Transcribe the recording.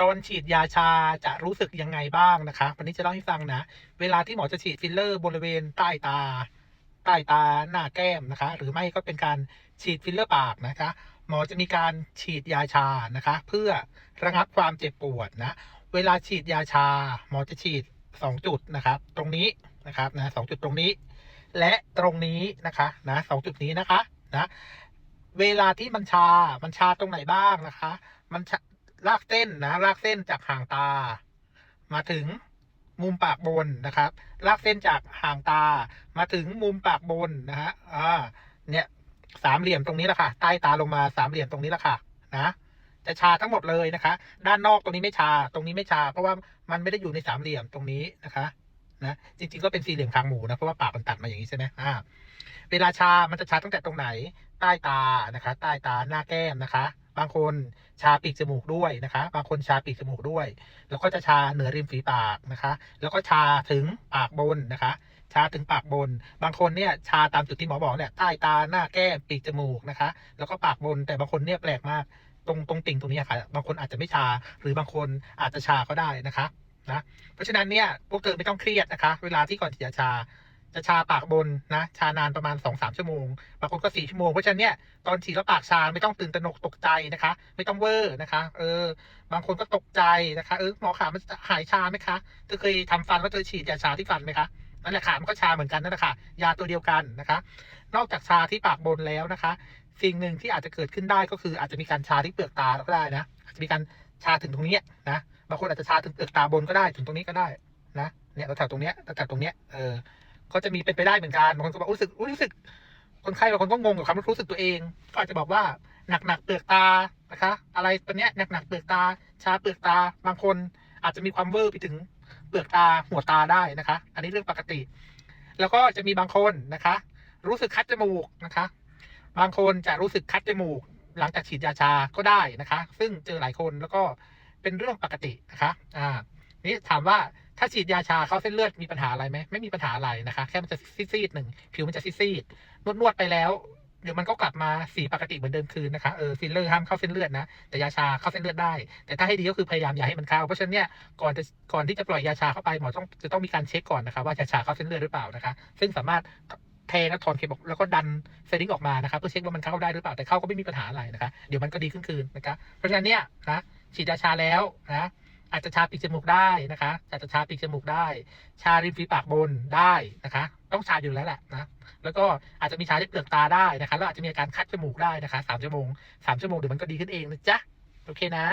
ตอนฉีดยาชาจะรู้สึกยังไงบ้างนะคะ วันนี้จะเล่าให้ฟังนะ เวลาที่หมอจะฉีดฟิลเลอร์บริเวณใต้ตา ใต้ตาหน้าแก้มนะคะ หรือไม่ก็เป็นการฉีดฟิลเลอร์ปากนะคะ หมอจะมีการฉีดยาชานะคะ เพื่อระงับความเจ็บปวดนะ เวลาฉีดยาชา หมอจะฉีดสองจุดนะครับ ตรงนี้นะครับนะสองจุดตรงนี้ และตรงนี้นะคะนะสองจุดนี้นะคะนะเวลาที่มันชา มันชาตรงไหนบ้างนะคะ มันชา ลากเส้นนะ ลากเส้นจากห่างตา มาถึงมุมปากบนนะครับ ลากเส้นจากห่างตา มาถึงมุมปากบนนะฮะอ่าเนี่ยสามเหลี่ยมตรงนี้แหละค่ะ ใต้ตาลงมาสามเหลี่ยมตรงนี้แหละค่ะนะจะชาทั้งหมดเลยนะคะ ด้านนอกตรงนี้ไม่ชา ตรงนี้ไม่ชา เพราะว่ามันไม่ได้อยู่ในสามเหลี่ยมตรงนี้นะคะนะจริงๆก็เป็นสี่เหลี่ยมคางหมูนะเพราะว่าปากมันตัดมาอย่างนี้ใช่ไหมอ่าเวลาชา มันจะชาตั้งแต่ตรงไหน ใต้ตานะคะ ใต้ตาหน้าแก้มนะคะ บางคนชาปีกจมูกด้วยนะคะ บางคนชาปีกจมูกด้วย แล้วก็จะชาเหนือริมฝีปากนะคะ แล้วก็ชาถึงปากบนนะคะ ชาถึงปากบน บางคนเนี่ยชาตามจุดที่หมอบอกเนี่ยใต้ตาหน้าแก้มปีกจมูกนะคะ แล้วก็ปากบน แต่บางคนเนี่ยแปลกมาก ตรงตรงติ่งตรงนี้ค่ะ บางคนอาจจะไม่ชา หรือบางคนอาจจะชาก็ได้นะคะนะ เพราะฉะนั้นเนี่ยพวกเธอไม่ต้องเครียดนะคะ เวลาที่ก่อนที่จะชา จะชาปากบนนะ ชานานประมาณ2อสชั่วโมง บางคนก็สี่ชั่วโมง เพราะฉะนั้นเนี่ยตอนฉีดแล้วปากชาไม่ต้องตื่นตระหนกตกใจนะคะ ไม่ต้องเวอร์นะคะ เออ บางคนก็ตกใจนะคะ เออหมอขามันจะหายชาไหมคะเธอเคยทำฟันแล้วเธอฉีดยาชาที่ฟันไหมคะนั่นแหละค่ะมันก็ชาเหมือนกันนั่นแหละค่ะยาตัวเดียวกันนะคะ นอกจากชาที่ปากบนแล้วนะคะ สิ่งหนึ่งที่อาจจะเกิดขึ้นได้ก็คืออาจจะมีการชาที่เปลือกตาก็ได้นะอาจจะมีการชาถึงตรงนี้นะบางคนอาจจะชาถึงเปลือกตาบนก็ได้ถึงตรงนี้ก็ได้นะเนี่ยแถวๆตรงเนี้ยแถวๆตรงเนี้ยเออ ก็จะมีเป็นไปได้เหมือนกันบางคนก็บอกรู้สึกรู้สึก คนไข้บางคนก็งงกับความรู้สึกตัวเอง ก็อาจจะบอกว่าหนักๆเปลือกตานะคะ อะไรตัวเนี้ยหนักๆเปลือกตาชาเปลือกตา บางคนอาจจะมีความเวอร์ไปถึงเปลือกตาหัวตาได้นะคะ อันนี้เรื่องปกติ แล้วก็จะมีบางคนนะคะ รู้สึกคัดจมูกนะคะ บางคนจะรู้สึกคัดจมูก หลังจากฉีดยาชาก็ได้นะคะ ซึ่งเจอหลายคนแล้วก็เป็นเรื่องปกตินะคะ อ่า นี่ถามว่า ถ้าฉีดยาชาเข้าเส้นเลือดมีปัญหาอะไรไหมไม่มีปัญหาอะไรนะคะ แค่มันจะซีดๆหนึ่งผิวมันจะซีดๆนวดนวดๆไปแล้วเดี๋ยวมันก็กลับมาสีปกติเหมือนเดิมคืนนะคะเออฟิลเลอร์ห้ามเข้าเส้นเลือดนะแต่ยาชาเข้าเส้นเลือดได้ แต่ถ้าให้ดีก็คือพยายามอย่าให้มันเข้าเพราะฉะนั้นเนี่ยก่อนจะก่อนที่จะปล่อยยาชาเข้าไปหมอต้องจะต้องมีการเช็คก่อนนะคะว่ายาชาเข้าเส้นเลือดหรือเปล่านะคะ ซึ่งสามารถแทงและถอนเข็มออกแล้วก็ดันเซลลิงออกมานะคะเพื่อเช็คว่ามันเข้าได้หรือเปล่าแต่เข้าก็ไม่มีปัญหาอะไรนะคะเดี๋ยวมันก็ดีขึ้นคืนนะคะเพราะฉะนั้นเนี่ยนะฉีดยาชาแล้วนะ อาจจะชาปีกจมูกได้นะคะ อาจจะชาปีกจมูกได้ ชาริมฝีปากบนได้นะคะ ต้องชาอยู่แล้วแหละนะแล้วก็อาจจะมีชาที่เปลือกตาได้นะคะแล้วอาจจะมีอาการคัดจมูกได้นะคะสามชั่วโมงสามชั่วโมงเดี๋ยวมันก็ดีขึ้นเองนะจ๊ะโอเคนะ